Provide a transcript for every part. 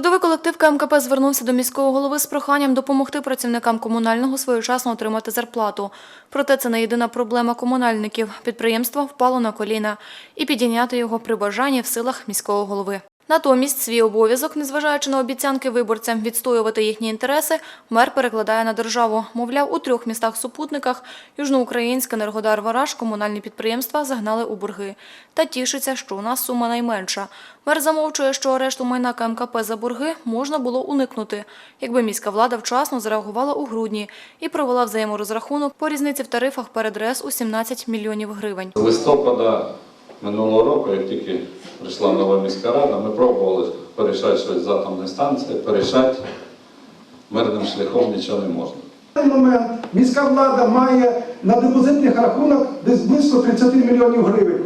Трудовий колектив КМКП звернувся до міського голови з проханням допомогти працівникам комунального своєчасно отримати зарплату. Проте це не єдина проблема комунальників. Підприємство впало на коліна і підійняти його при бажанні в силах міського голови. Натомість свій обов'язок, незважаючи на обіцянки виборцям відстоювати їхні інтереси, мер перекладає на державу. Мовляв, у трьох містах-супутниках Южноукраїнськ, Енергодар, Вараж комунальні підприємства загнали у борги. Та тішиться, що у нас сума найменша. Мер замовчує, що арешту майна КМКП за борги можна було уникнути, якби міська влада вчасно зареагувала у грудні і провела взаєморозрахунок по різниці в тарифах перед РЕС у 17 мільйонів гривень. Листопада минулого року, як тільки прийшла нова міська рада, ми пробували порішати щось з атомної станції, порішати мирним шляхом нічого не можна. На даний момент міська влада має на депозитних рахунок десь близько 30 мільйонів гривень,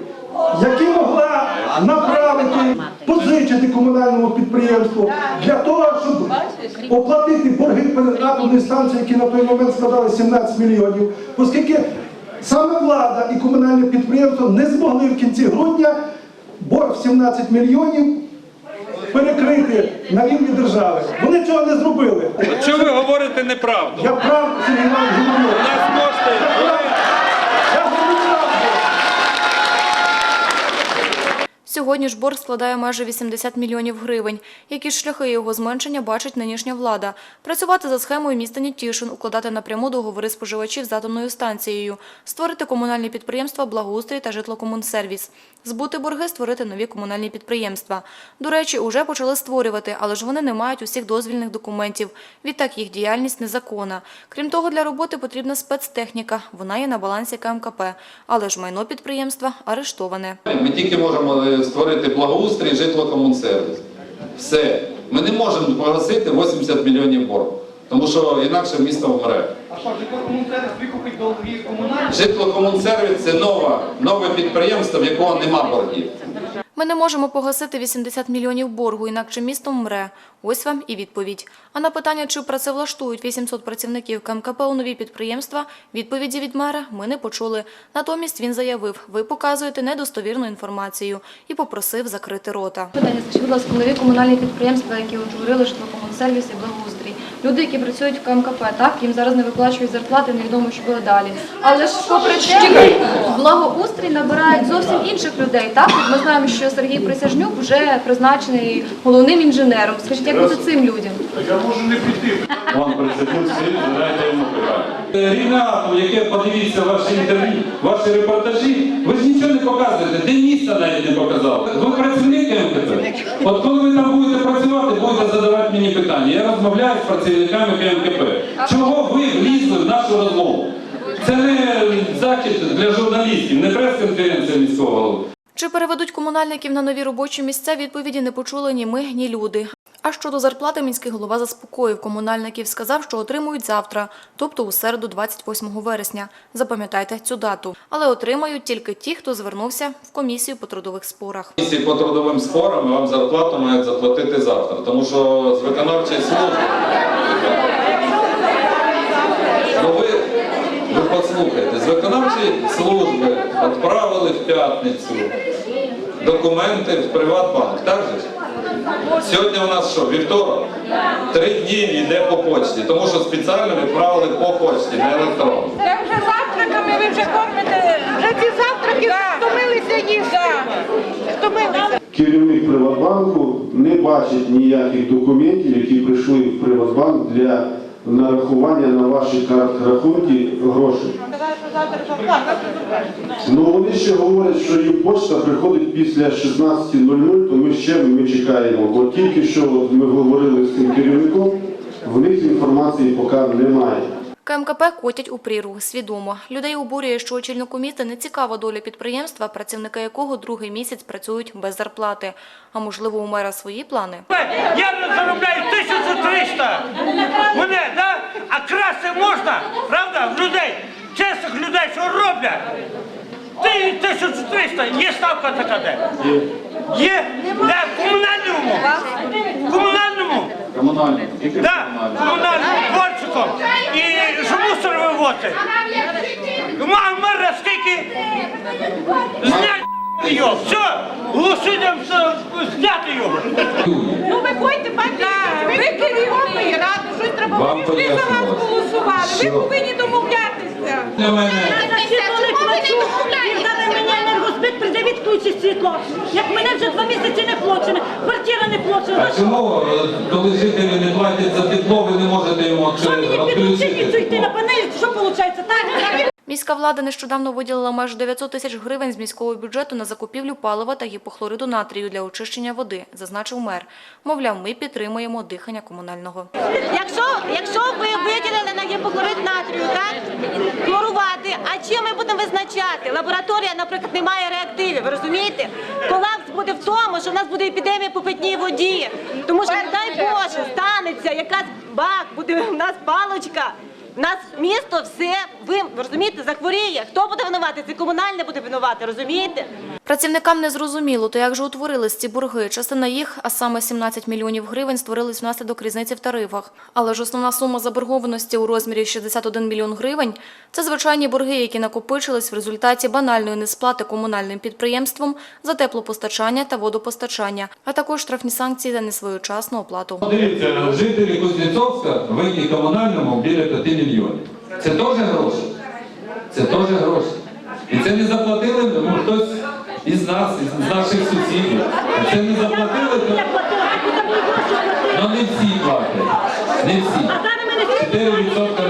які могла направити, позичити комунальному підприємству для того, щоб оплатити борги перед атомною станцією, які на той момент складали 17 мільйонів, оскільки саме влада і комунальне підприємство не змогли в кінці грудня борг 17 мільйонів перекрити на рівні держави. Вони цього не зробили. Чого ви говорите неправду? Я прав, Сергій Іванович, говорю. У нас можете. Я говорю правду. Сьогодні ж борг складає майже 80 мільйонів гривень. Які ж шляхи його зменшення бачить нинішня влада? Працювати за схемою міста Нітішин, укладати напряму договори споживачів з атомною станцією, створити комунальні підприємства «Благоустрій» та «Житлокомунсервіс», збути борги, створити нові комунальні підприємства. До речі, уже почали створювати, але ж вони не мають усіх дозвільних документів. Відтак їх діяльність незаконна. Крім того, для роботи потрібна спецтехніка. Вона є на балансі КМКП. Але ж майно підприємства арештоване. Ми тільки можемо е, створити благоустрій, житлокомунсервіс. Все. Ми не можемо погасити 80 мільйонів боргу, тому що інакше місто вмре. А що, житлокомунсервіс викупить долги комунальні? Житлокомунсервіс це нове, нове підприємство, в якого нема боргів. Ми не можемо погасити 80 мільйонів боргу, інакше місто вмре. Ось вам і відповідь. А на питання, чи працевлаштують 800 працівників КМКП у нові підприємства, відповіді від мера ми не почули. Натомість він заявив, ви показуєте недостовірну інформацію і попросив закрити рота. Питання, скажіть, будь ласка, нові комунальні підприємства, які от говорили, що комунсервіс і благоустрій. Люди, які працюють в КМКП, так, їм зараз не виплачують зарплати, невідомо, що буде далі. Але ж попри те, благоустрій набирають зовсім інших людей. Так, От ми знаємо, що Сергій Присяжнюк вже призначений головним інженером. Скажіть, як бути цим людям? Я можу не Вон присядуть всі, задайте йому питання. Рінату, яке подивіться ваші інтерв'ю, ваші репортажі, ви ж нічого не показуєте, де місця навіть не показали. Ви працівник КМКП? От коли ви там будете працювати, будете задавати мені питання. Я розмовляю з працівниками КМКП. Чого ви влізли в нашу розмову? Це не захід для журналістів, не прес-конференція міського голови. Чи переведуть комунальників на нові робочі місця, відповіді не почули ні ми, ні люди. А щодо зарплати, міський голова заспокоїв комунальників, сказав, що отримують завтра, тобто у середу 28 вересня. Запам'ятайте цю дату. Але отримають тільки ті, хто звернувся в комісію по трудових спорах. Комісії по трудовим спорам вам зарплату мають заплатити завтра, тому що з виконавчої служби. Послухайте, з виконавчої служби відправили в п'ятницю документи в Приватбанк, так же? ж? Сьогодні у нас що, вівторок? Три дні йде по почті, тому що спеціально відправили по почті, не електронно. Це вже завтраками ви вже кормите. Вже ці завтраки втомилися їсти. Втомилися. Керівник Приватбанку не бачить ніяких документів, які прийшли в Приватбанк для нарахування на ваші картки рахунки грошей. Ну вони ще говорять, що їм почта приходить після 16.00, то ми ще ми чекаємо. Бо тільки що ми говорили з цим керівником, в них інформації поки немає. КМКП котять у прірву, свідомо. Людей обурює, що очільнику міста не цікава доля підприємства, працівники якого другий місяць працюють без зарплати. А можливо, у мера свої плани? Я заробляю 1300. Красти можна, правда? В людей, чесних людей, що роблять. Ти 1300, є ставка така де? Є? Де? В комунальному? В комунальному? Комунальні, Да, комунальному дворчиком. І що мусор вивозити. А мера скільки? Зняти його. Все, голосуємо зняти його. Ну виходьте, пані. Ви керівної ради, щось треба ви за вас голосували. Ви повинні домовлятися. Для мене. Дали мені енергозбит, придавіть ключі світло. Як мене вже два місяці не плачено, квартира не плачена. А чому, е, коли жителі не платять за тепло, ви не можете йому Що мені підключити відключити? цю йти на панель? Що виходить? Так. Міська влада нещодавно виділила майже 900 тисяч гривень з міського бюджету на закупівлю палива та гіпохлориду натрію для очищення води, зазначив мер. Мовляв, ми підтримуємо дихання комунального. Якщо, якщо ви виділили на гіпохлорид натрію, так, хлорувати, а чим ми будемо визначати? Лабораторія, наприклад, не має реактивів, ви розумієте? Колапс буде в тому, що в нас буде епідемія по питній воді. Тому що, не дай Боже, станеться якась бак, буде в нас палочка. У нас місто все, ви розумієте, захворіє. Хто буде винувати? Це комунальне буде винувати, розумієте? Працівникам не зрозуміло, то як же утворились ці борги. Частина їх, а саме 17 мільйонів гривень, створились внаслідок різниці в тарифах. Але ж основна сума заборгованості у розмірі 61 мільйон гривень – це звичайні борги, які накопичились в результаті банальної несплати комунальним підприємством за теплопостачання та водопостачання, а також штрафні санкції за несвоєчасну оплату. Дивіться, жителі Кузнєцовська винні комунальному біля 5 мільйонів. Це теж гроші. Це теж гроші. І це не заплатили ну, хтось із нас, із наших сусідів. Це не заплатили, то ну, не всі платять. Не всі. А зараз мене всі 4% не платять.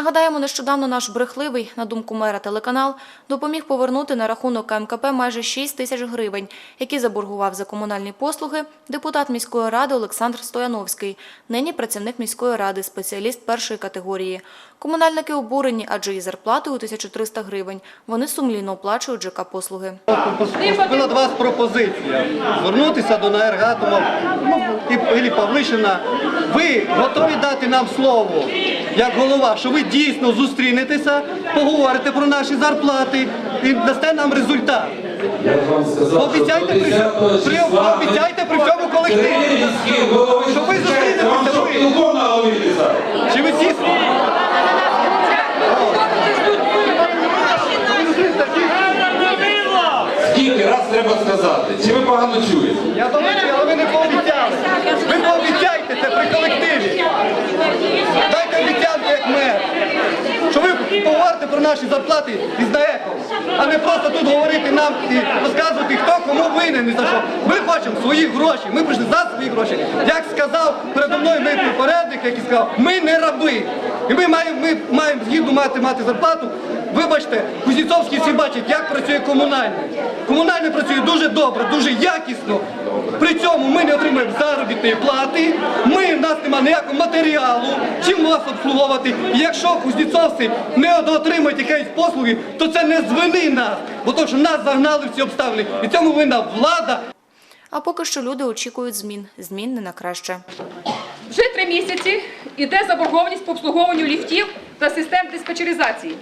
Нагадаємо, нещодавно наш брехливий, на думку мера телеканал, допоміг повернути на рахунок КМКП майже 6 тисяч гривень, які заборгував за комунальні послуги депутат міської ради Олександр Стояновський, нині працівник міської ради, спеціаліст першої категорії. Комунальники обурені, адже і зарплати у 1300 гривень. Вони сумлінно оплачують ЖК послуги. Поступила до вас пропозиція звернутися до енергатому ну, і Павлишина. Ви готові дати нам слово як голова, що ви дійсно зустрінетеся, поговорите про наші зарплати і дасте нам результат. Обіцяйте при, при, обіцяйте при всьому колективі. Що ви зустрінетеся, ви? Чи ви всі Скільки раз треба сказати? Чи ви погано чуєте? Я думаю, але ви не пообіцяли. Ви пообіцяйте це при колективі. Дайте обіцянку як мер. Що ви про наші зарплати із ДАЕКом, а не просто тут говорити нам і розказувати, хто кому винен і за що. Ми хочемо свої гроші. Ми прийшли за свої гроші. Як сказав передо мною мій попередник, який сказав, ми не раби. І ми маємо, ми маємо згідно мати мати зарплату. Вибачте, Кузнєцовський всі бачать, як працює комунальне. Комунальне працює дуже добре, дуже якісно. При цьому ми не отримуємо заробітної плати, ми, в нас немає ніякого матеріалу, чим вас обслуговувати. І якщо кузнєцовці не отримують якісь послуги, то це не з вини нас, бо то, що нас загнали в ці обставини. І цьому винна влада. А поки що люди очікують змін. Змін не на краще. Вже три місяці йде заборгованість по обслуговуванню ліфтів та систем диспетчеризації.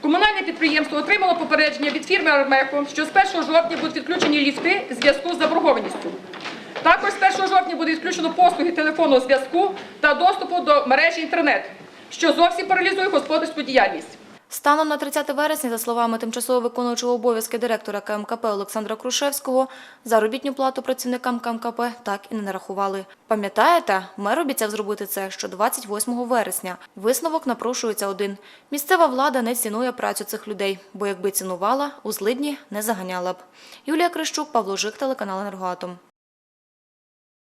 Комунальне підприємство отримало попередження від фірми Армеко, що з 1 жовтня будуть відключені ліфти в зв'язку з заборгованістю. Також з 1 жовтня буде відключено послуги телефонного зв'язку та доступу до мережі інтернет, що зовсім паралізує господарську діяльність. Станом на 30 вересня, за словами тимчасово виконуючого обов'язки директора КМКП Олександра Крушевського, заробітну плату працівникам КМКП так і не нарахували. Пам'ятаєте, мер обіцяв зробити це ще 28 вересня. Висновок напрошується один. Місцева влада не цінує працю цих людей, бо якби цінувала, у злидні не заганяла б. Юлія Крищук, Павло Жик, телеканал «Енергоатом».